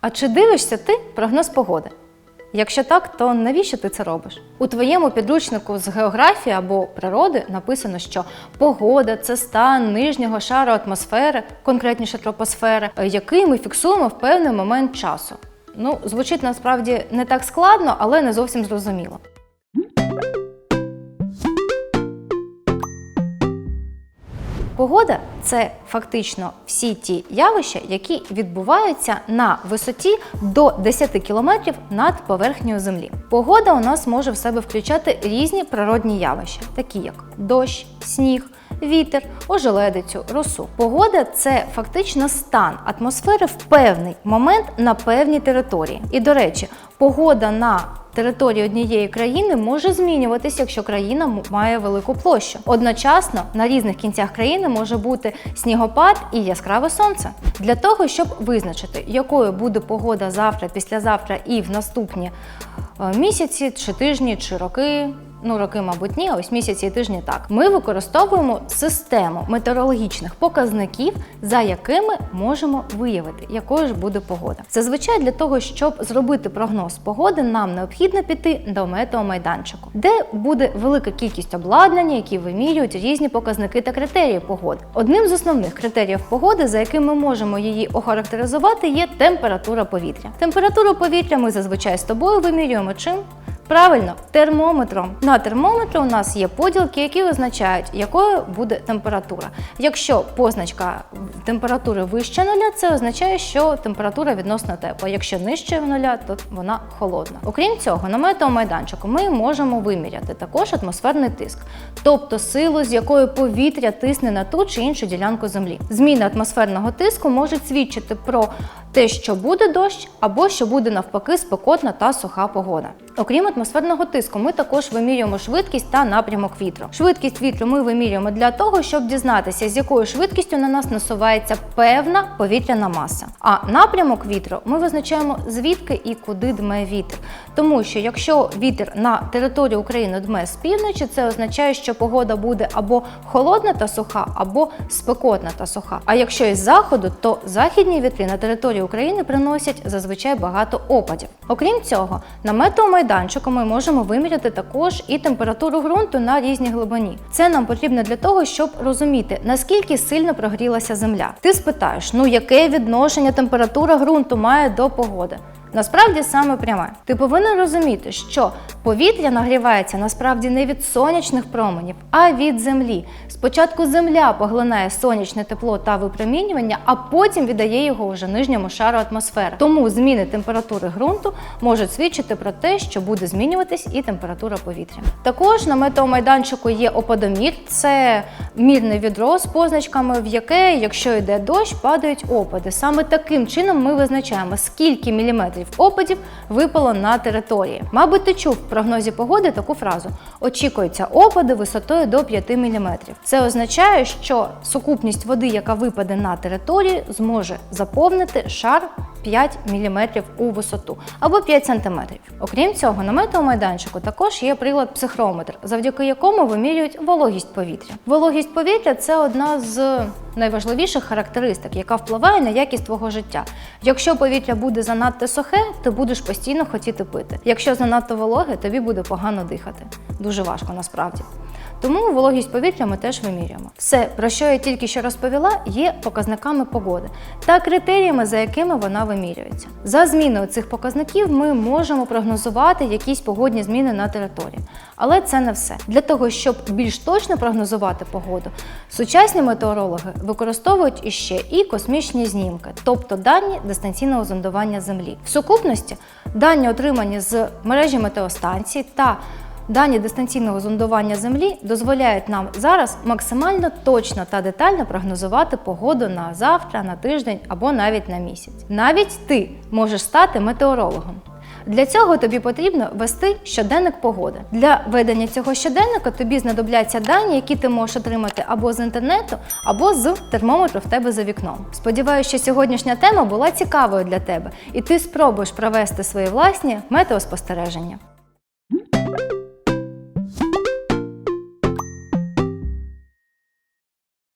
А чи дивишся ти прогноз погоди? Якщо так, то навіщо ти це робиш? У твоєму підручнику з географії або природи написано, що погода це стан нижнього шару атмосфери, конкретніше тропосфери, який ми фіксуємо в певний момент часу. Ну, звучить насправді не так складно, але не зовсім зрозуміло. Погода це фактично всі ті явища, які відбуваються на висоті до 10 кілометрів над поверхнею землі. Погода у нас може в себе включати різні природні явища, такі як дощ, сніг, вітер, ожеледицю, росу. Погода це фактично стан атмосфери в певний момент на певній території. І до речі, погода на Територія однієї країни може змінюватися, якщо країна має велику площу. Одночасно на різних кінцях країни може бути снігопад і яскраве сонце. Для того, щоб визначити, якою буде погода завтра, післязавтра і в наступні е, місяці, чи тижні, чи роки. Ну, роки, мабуть, ні, ось місяці і тижні так. Ми використовуємо систему метеорологічних показників, за якими можемо виявити, якою ж буде погода. Зазвичай для того, щоб зробити прогноз погоди, нам необхідно піти до метеомайданчику, де буде велика кількість обладнання, які вимірюють різні показники та критерії погоди. Одним з основних критеріїв погоди, за яким ми можемо її охарактеризувати, є температура повітря. Температуру повітря ми зазвичай з тобою вимірюємо чим? Правильно, термометром. На термометрі у нас є поділки, які визначають, якою буде температура. Якщо позначка температури вище нуля, це означає, що температура відносно тепла. Якщо нижче нуля, то вона холодна. Окрім цього, на метеомайданчику ми можемо виміряти також атмосферний тиск, тобто силу, з якою повітря тисне на ту чи іншу ділянку землі. Зміни атмосферного тиску можуть свідчити про те, що буде дощ, або що буде навпаки спекотна та суха погода. Окрім атмосферного тиску, ми також вимірюємо швидкість та напрямок вітру. Швидкість вітру ми вимірюємо для того, щоб дізнатися, з якою швидкістю на нас насувається певна повітряна маса. А напрямок вітру ми визначаємо звідки і куди дме вітер. Тому що якщо вітер на території України дме з півночі, це означає, що погода буде або холодна та суха, або спекотна та суха. А якщо із заходу, то західні вітри на території України приносять зазвичай багато опадів. Окрім цього, на метеомайданчику ми можемо виміряти також і температуру ґрунту на різній глибині. Це нам потрібно для того, щоб розуміти, наскільки сильно прогрілася земля. Ти спитаєш, ну яке відношення температура ґрунту має до погоди? Насправді саме пряме. Ти повинен розуміти, що повітря нагрівається насправді не від сонячних променів, а від землі. Спочатку земля поглинає сонячне тепло та випромінювання, а потім віддає його вже нижньому шару атмосфери. Тому зміни температури ґрунту можуть свідчити про те, що буде змінюватись і температура повітря. Також на метеомайданчику є опадомір, це мірне відро з позначками, в яке, якщо йде дощ, падають опади. Саме таким чином ми визначаємо, скільки міліметрів опадів випало на території. Мабуть, ти чув в прогнозі погоди таку фразу: очікуються опади висотою до 5 мм. Це означає, що сукупність води, яка випаде на території, зможе заповнити шар 5 мм у висоту або 5 см. Окрім цього, на метеомайданчику також є прилад психрометр, завдяки якому вимірюють вологість повітря. Вологість повітря це одна з найважливіших характеристик, яка впливає на якість твого життя. Якщо повітря буде занадто сухе, ти будеш постійно хотіти пити. Якщо занадто вологе, тобі буде погано дихати. Дуже важко насправді. Тому вологість повітря ми теж вимірюємо. Все, про що я тільки що розповіла, є показниками погоди та критеріями, за якими вона вимірюється. За зміною цих показників ми можемо прогнозувати якісь погодні зміни на території. Але це не все. Для того, щоб більш точно прогнозувати погоду, сучасні метеорологи використовують іще і космічні знімки, тобто дані дистанційного зондування Землі. В сукупності дані, отримані з мережі метеостанцій та Дані дистанційного зондування Землі дозволяють нам зараз максимально точно та детально прогнозувати погоду на завтра, на тиждень або навіть на місяць. Навіть ти можеш стати метеорологом. Для цього тобі потрібно вести щоденник погоди. Для ведення цього щоденника тобі знадобляться дані, які ти можеш отримати або з інтернету, або з термометру в тебе за вікном. Сподіваюся, що сьогоднішня тема була цікавою для тебе, і ти спробуєш провести свої власні метеоспостереження.